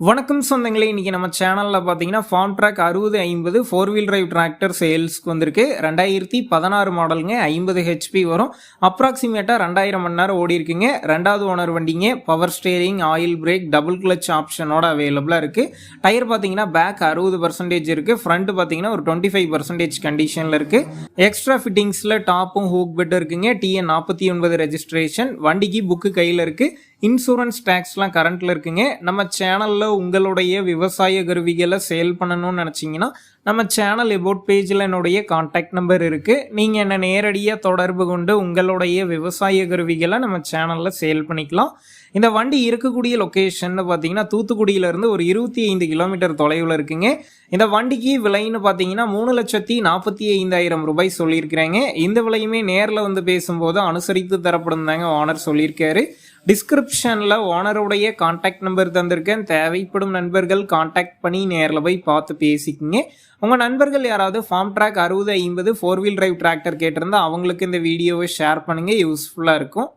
வணக்கம் சொந்தங்களே இன்றைக்கி நம்ம சேனலில் பார்த்தீங்கன்னா ஃபார்ம் ட்ராக் அறுபது ஐம்பது ஃபோர் வீல் டிரைவ் டிராக்டர் சேல்ஸ்க்கு வந்திருக்கு. ரெண்டாயிரத்தி பதினாறு மாடலுங்க ஐம்பது ஹெச்பி வரும். அப்ராக்சிமேட்டாக ரெண்டாயிரம் மணி நேரம் ஓடி இருக்குங்க. ரெண்டாவது ஓனர் வண்டிங்க power steering oil brake double clutch ஆப்ஷனோட அவைலபிளாக இருக்குது டயர் பார்த்தீங்கன்னா பேக் அறுபது பர்சன்டேஜ் இருக்குது ஃப்ரண்ட் பார்த்தீங்கன்னா ஒரு டுவெண்ட்டி ஃபைவ் பர்சன்டேஜ் கண்டிஷனில் இருக்குது எக்ஸ்ட்ரா ஃபிட்டிங்ஸில் டாப்பும் ஹூக் பெட்டும் இருக்குங்க டிஎன் நாற்பத்தி ஒன்பது ரெஜிஸ்ட்ரேஷன் வண்டிக்கு புக்கு கையில் இருக்குது இன்சூரன்ஸ் டேக்ஸ்லாம் கரண்ட்டில் இருக்குங்க. நம்ம சேனலில் உங்களுடைய விவசாய கருவிகளை சேல் பண்ணணும்னு நினச்சிங்கன்னா நம்ம சேனல் எபோட் பேஜில் என்னுடைய காண்டாக்ட் நம்பர் இருக்குது நீங்கள் என்னை நேரடியாக தொடர்பு கொண்டு உங்களுடைய விவசாய கருவிகளை நம்ம சேனலில் சேல் பண்ணிக்கலாம். இந்த வண்டி இருக்கக்கூடிய லொக்கேஷன் பார்த்தீங்கன்னா தூத்துக்குடியிலேருந்து ஒரு இருபத்தி ஐந்து கிலோமீட்டர் தொலைவில் இருக்குங்க. இந்த வண்டிக்கு விலைன்னு பார்த்தீங்கன்னா மூணு லட்சத்தி நாற்பத்தி ஐந்தாயிரம் ரூபாய் சொல்லியிருக்கிறாங்க. இந்த விலையுமே நேரில் வந்து பேசும்போது அனுசரித்து தரப்படும் தாங்க ஓனர் சொல்லியிருக்காரு. டிஸ்கிரிப்ஷனில் ஓனருடைய காண்டாக்ட் நம்பர் தந்திருக்கேன். தேவைப்படும் நண்பர்கள் காண்டாக்ட் பண்ணி நேரில் போய் பார்த்து பேசிக்கிங்க. உங்கள் நண்பர்கள் யாராவது ஃபார்ம் ட்ராக் அறுபது ஐம்பது ஃபோர் வீல் டிரைவ் டிராக்டர் கேட்டிருந்தா அவங்களுக்கு இந்த வீடியோவை ஷேர் பண்ணுங்கள் யூஸ்ஃபுல்லாக இருக்கும்.